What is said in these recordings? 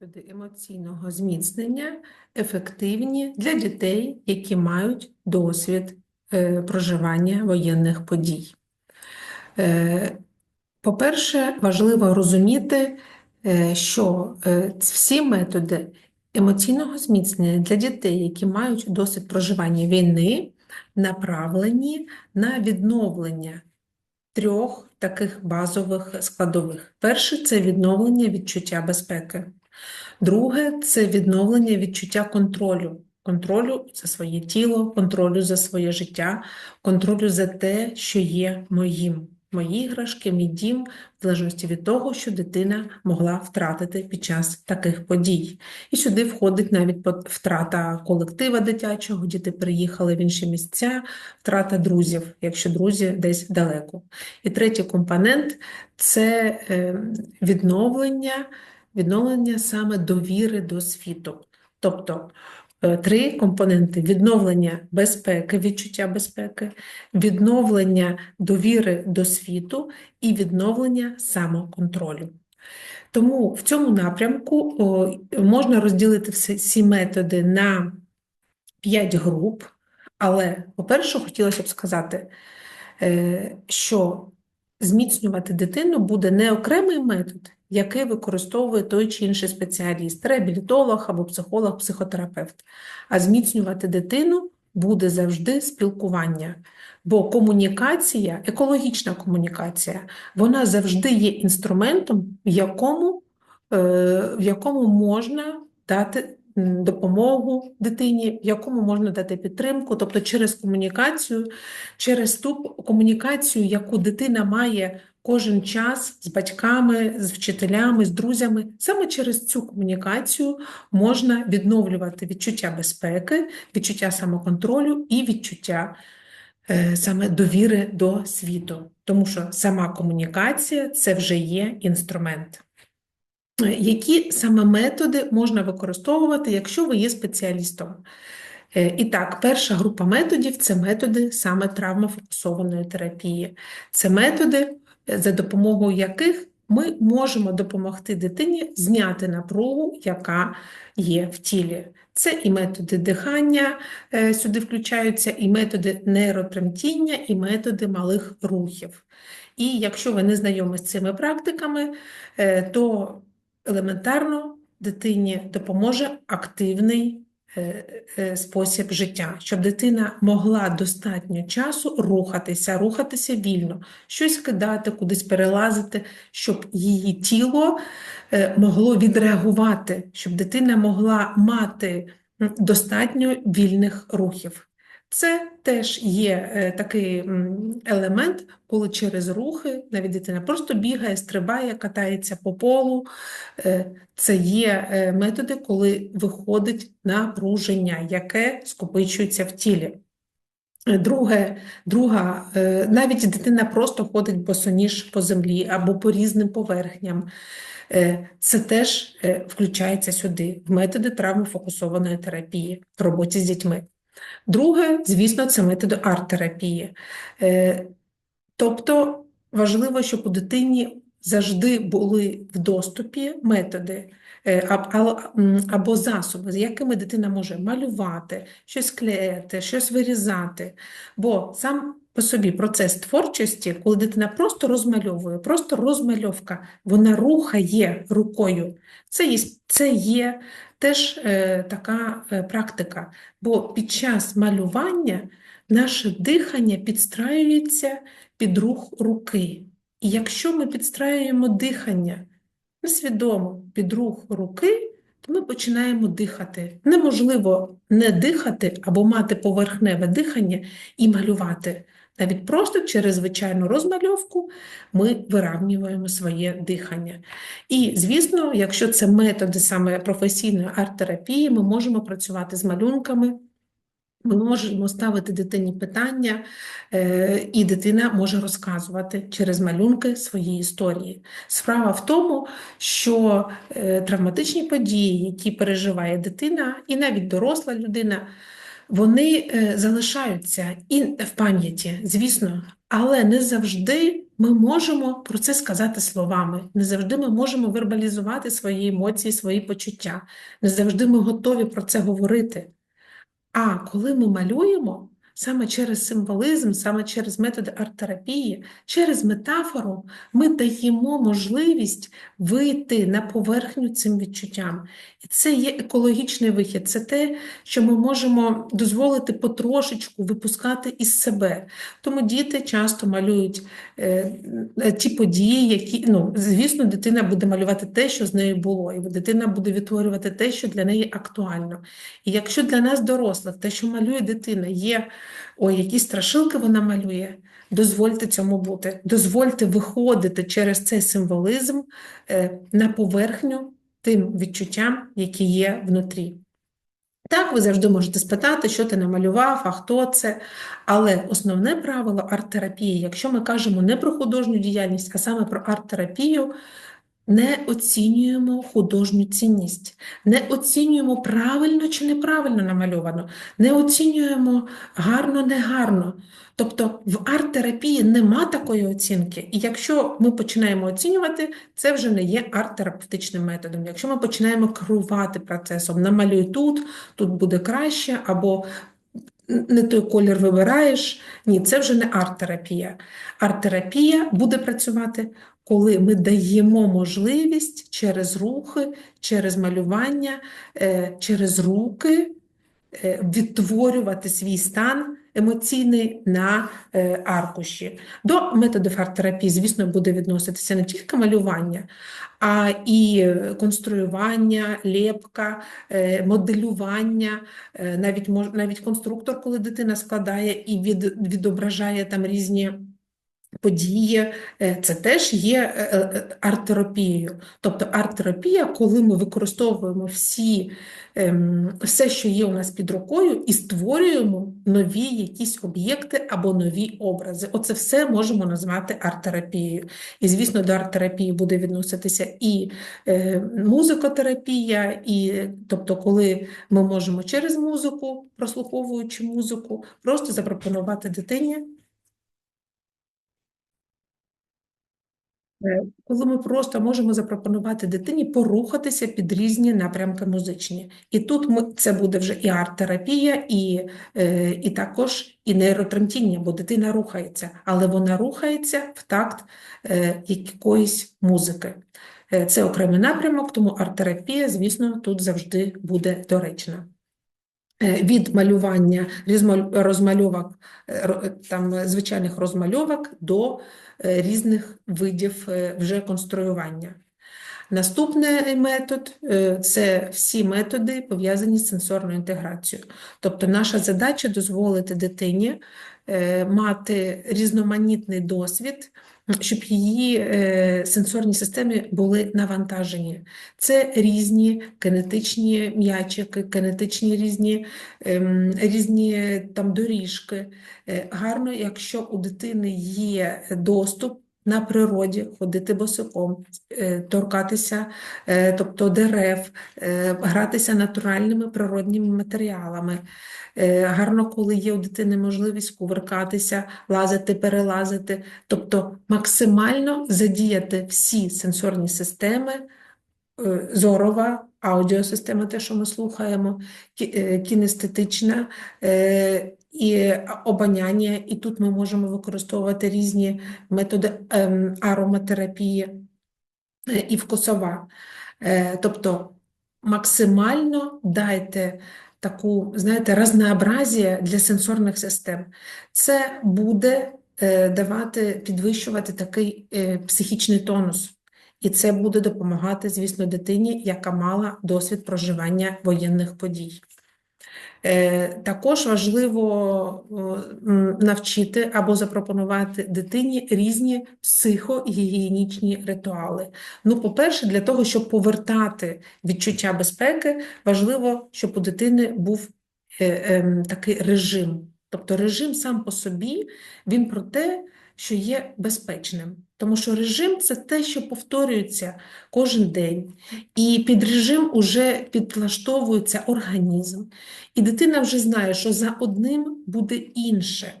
Методи емоційного зміцнення ефективні для дітей, які мають досвід е, проживання воєнних подій. Е, По-перше, важливо розуміти, е, що всі методи емоційного зміцнення для дітей, які мають досвід проживання війни, направлені на відновлення трьох таких базових складових. Перше це відновлення відчуття безпеки. Друге це відновлення відчуття контролю. Контролю за своє тіло, контролю за своє життя, контролю за те, що є моїм. Мої іграшки, мій дім, в залежності від того, що дитина могла втратити під час таких подій. І сюди входить навіть втрата колектива дитячого, діти приїхали в інші місця, втрата друзів, якщо друзі десь далеко. І третій компонент це е, відновлення, відновлення саме довіри до світу. Тобто е, три компоненти: відновлення безпеки, відчуття безпеки, відновлення довіри до світу і відновлення самоконтролю. Тому в цьому напрямку можна розділити всі методи на 5 груп, але, по-перше, хотілося б сказати, е, що зміцнювати дитину буде не окремий метод, який використовує той чи інший спеціаліст, реабілітолог або психолог, психотерапевт, а зміцнювати дитину буде завжди спілкування. Бо комунікація, екологічна комунікація, вона завжди є інструментом, в якому, е, в якому можна дати допомогу дитині, в якому можна дати підтримку, тобто через комунікацію, через ту комунікацію, яку дитина має кожен час з батьками, з вчителями, з друзями. Саме через цю комунікацію можна відновлювати відчуття безпеки, відчуття самоконтролю і відчуття е, саме довіри до світу, тому що сама комунікація це вже є інструмент. Е, Які саме методи можна використовувати, якщо ви є спеціалістом? Е, І так, перша група методів це методи саме травмофокусованої терапії. Це методи, за допомогою яких ми можемо допомогти дитині зняти напругу, яка є в тілі. Це і методи дихання, е, сюди включаються і методи нейротремтіння, і методи малих рухів. І якщо ви не знайомі з цими практиками, е, то елементарно дитині допоможе активний спосіб життя, щоб дитина могла достатньо часу рухатися, рухатися вільно, щось кидати, кудись перелазити, щоб її тіло е, могло відреагувати, щоб дитина могла мати достатньо вільних рухів. Це теж є е, такий елемент, коли через рухи навіть дитина просто бігає, стрибає, катається по полу. Е, Це є е, методи, коли виходить напруження, яке скопичується в тілі. Друге, друга, навіть дитина просто ходить босоніж по землі або по різним поверхням. Це теж включається сюди, в методи травмофокусованої терапії в роботі з дітьми. Друге, звісно, це методи арт-терапії. Е, Тобто важливо, щоб у дитині завжди були в доступі методи е, або засоби, з якими дитина може малювати, щось клеїти, щось вирізати. Бо сам по собі процес творчості, коли дитина просто розмальовує, просто розмальовка, вона рухає рукою. Це є, це є теж е, така е, практика. Бо під час малювання наше дихання підстраюється під рух руки. І якщо ми підстраюємо дихання несвідомо під рух руки, то ми починаємо дихати. Неможливо не дихати або мати поверхневе дихання і малювати. Навіть просто через звичайну розмальовку ми виравнюємо своє дихання. І, звісно, якщо це методи саме професійної арт-терапії, ми можемо працювати з малюнками, ми можемо ставити дитині питання, е, і дитина може розказувати через малюнки свої історії. Справа в тому, що е, травматичні події, які переживає дитина, і навіть доросла людина, вони е, залишаються і в пам'яті, звісно, але не завжди ми можемо про це сказати словами, не завжди ми можемо вербалізувати свої емоції, свої почуття, не завжди ми готові про це говорити. А коли ми малюємо, саме через символізм, саме через методи арт-терапії, через метафору, ми даємо можливість вийти на поверхню цим відчуттям. І це є екологічний вихід, це те, що ми можемо дозволити потрошечку випускати із себе. Тому діти часто малюють е, е, ті події, які, ну, звісно, дитина буде малювати те, що з нею було, і дитина буде відтворювати те, що для неї актуально. І якщо для нас, дорослих, те, що малює дитина, є ой, які страшилки вона малює, дозвольте цьому бути, дозвольте виходити через цей символізм е, на поверхню тим відчуттям, які є внутрі. Так, ви завжди можете спитати, що ти намалював, а хто це. Але основне правило арт-терапії, якщо ми кажемо не про художню діяльність, а саме про арт-терапію, не оцінюємо художню цінність, не оцінюємо правильно чи неправильно намальовано, не оцінюємо гарно, негарно. Тобто в арт-терапії нема такої оцінки. І якщо ми починаємо оцінювати, це вже не є арт-терапевтичним методом. Якщо ми починаємо керувати процесом, намалюй тут, тут буде краще, або не той колір вибираєш, ні, це вже не арт-терапія. Арт-терапія буде працювати коли ми даємо можливість через рухи, через малювання, е, через руки е, відтворювати свій стан емоційний на е, аркуші. До методів арт-терапії, звісно, буде відноситися не тільки малювання, а і конструювання, лепка, моделювання, навіть навіть конструктор, коли дитина складає і від, відображає там різні події, е, це теж є е, е, арт-терапією. Тобто арт-терапія, коли ми використовуємо всі, ем, все, що є у нас під рукою, і створюємо нові якісь об'єкти або нові образи. Оце все можемо назвати арт-терапією. І, звісно, до арт-терапії буде відноситися і музикотерапія, і тобто, коли ми можемо через музику, прослуховуючи музику, просто запропонувати дитині. Коли ми просто можемо запропонувати дитині порухатися під різні напрямки музичні. І тут ми, це буде вже і арт-терапія, і е, і також і нейротремтіння, бо дитина рухається, але вона рухається в такт е, якоїсь музики. Це окремий напрямок, тому арт-терапія, звісно, тут завжди буде доречна. Від малювання розмальовок, там, звичайних розмальовок до Е, різних видів е, вже конструювання. Наступний метод е, це всі методи пов'язані з сенсорною інтеграцією. Тобто, наша задача дозволити дитині мати різноманітний досвід щоб її е, сенсорні системи були навантажені. Це різні кинетичні м'ячики, кинетичні різні ем, різні там доріжки. Е, гарно, якщо у дитини є доступ. На природі ходити босиком, е, торкатися, тобто дерев, гратися натуральними природніми матеріалами. Е, гарно, коли є у дитини можливість кувыркатися, лазити, перелазити, тобто максимально задіяти всі сенсорні системи, е, зорова, аудіосистема, те, що ми слухаємо, е, кінестетична і обоняння, і тут ми можемо використовувати різні методи ем, ароматерапії і вкусова. Тобто максимально дайте таку, знаєте, разнообразія для сенсорних систем. Це буде е, давати, підвищувати такий е, психічний тонус. І це буде допомагати, звісно, дитині, яка мала досвід проживання воєнних подій. Е, також важливо навчити або запропонувати дитині різні психогігієнічні ритуали. Ну, по-перше, для того, щоб повертати відчуття безпеки, важливо, щоб у дитини був е, ем, такий режим. Тобто режим сам по собі, він про те, що є безпечним. Тому що режим це те, що повторюється кожен день, і під режим уже підлаштовується організм, і дитина вже знає, що за одним буде інше.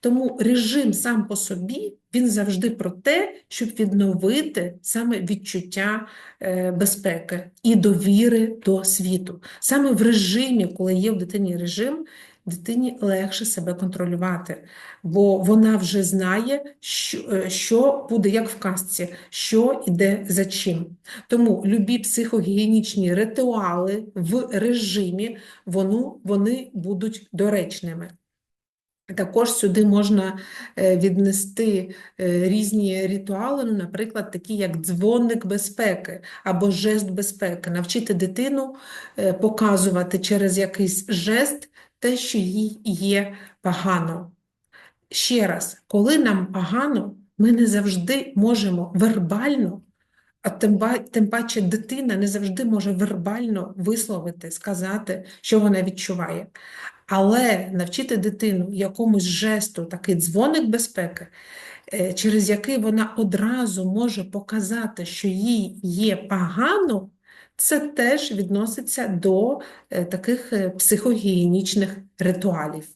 Тому режим сам по собі він завжди про те, щоб відновити саме відчуття е, безпеки і довіри до світу. Саме в режимі, коли є в дитині режим, дитині легше себе контролювати, бо вона вже знає, що, е, що буде як в казці, що іде за чим. Тому любі психогігієнічні ритуали в режимі воно, вони будуть доречними. Також сюди можна е, віднести е, різні ритуали, ну, наприклад, такі як дзвоник безпеки або жест безпеки, навчити дитину показувати через якийсь жест те, що їй є погано. Ще раз, коли нам погано, ми не завжди можемо вербально, а тим, паче дитина не завжди може вербально висловити, сказати, що вона відчуває. Але навчити дитину якомусь жесту, такий дзвоник безпеки, е, через який вона одразу може показати, що їй є погано, це теж відноситься до е, таких е, психогігієнічних ритуалів.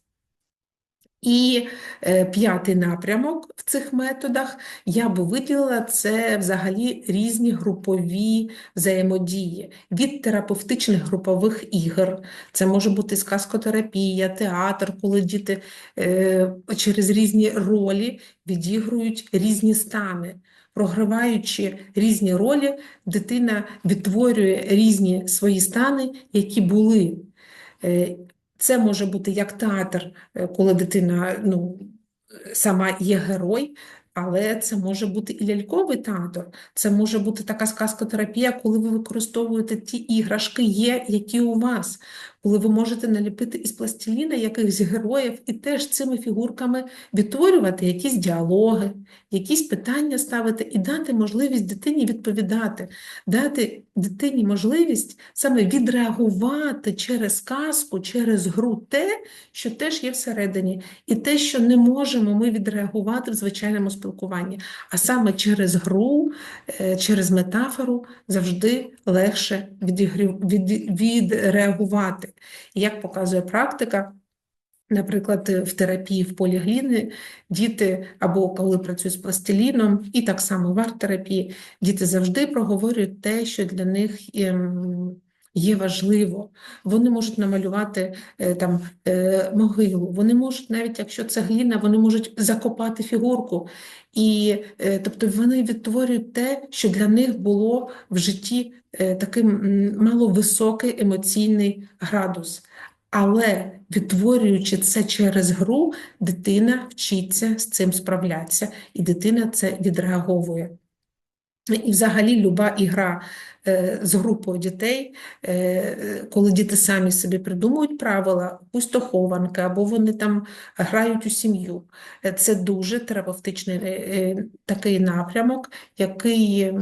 І е, п'ятий напрямок в цих методах я би виділила це взагалі різні групові взаємодії від терапевтичних групових ігор. Це може бути сказкотерапія, театр, коли діти через різні ролі відігрують різні стани. Програваючи різні ролі, дитина відтворює різні свої стани, які були. Е, Це може бути як театр, е, коли дитина ну, сама є герой, але це може бути і ляльковий театр, це може бути така сказкотерапія, коли ви використовуєте ті іграшки є, які у вас, коли ви можете наліпити із пластиліна якихось героїв і теж цими фігурками відтворювати якісь діалоги, якісь питання ставити і дати можливість дитині відповідати, дати дитині можливість саме відреагувати через казку, через гру те, що теж є всередині, і те, що не можемо ми відреагувати в звичайному спілкуванні. А саме через гру, е, через метафору завжди легше відреагувати. Як показує практика, Наприклад, в терапії в полігліни діти або коли працюють з пластиліном, і так само в арт-терапії, діти завжди проговорюють те, що для них ем, є важливо. Вони можуть намалювати е, там е, могилу, вони можуть, навіть якщо це гліна, вони можуть закопати фігурку. І е, тобто вони відтворюють те, що для них було в житті таким маловисокий емоційний градус. Але відтворюючи це через гру, дитина вчиться з цим справлятися, і дитина це відреаговує. І взагалі люба ігра е, з групою дітей, е, коли діти самі собі придумують правила, пусть то хованки, або вони там грають у сім'ю. Е, Це дуже терапевтичний такий напрямок, який,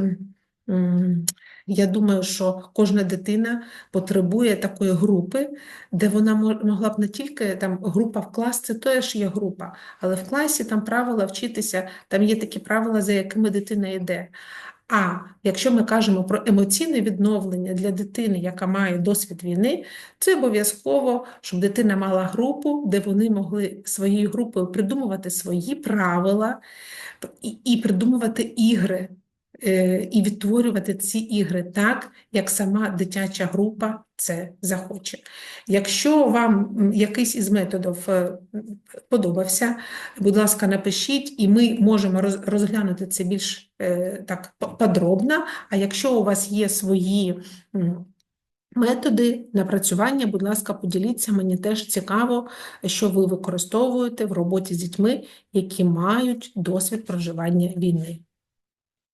я думаю, що кожна дитина потребує такої групи, де вона мо- могла б не тільки там група в клас, це теж є група, але в класі там правила вчитися, там є такі правила, за якими дитина йде. А якщо ми кажемо про емоційне відновлення для дитини, яка має досвід війни, це обов'язково, щоб дитина мала групу, де вони могли своєю групою придумувати свої правила і, і придумувати ігри, і відтворювати ці ігри так, як сама дитяча група це захоче. Якщо вам якийсь із методів е, подобався, будь ласка, напишіть, і ми можемо розглянути це більш е, так подробно. А якщо у вас є свої методи напрацювання, будь ласка, поділіться. Мені теж цікаво, що ви використовуєте в роботі з дітьми, які мають досвід проживання війни.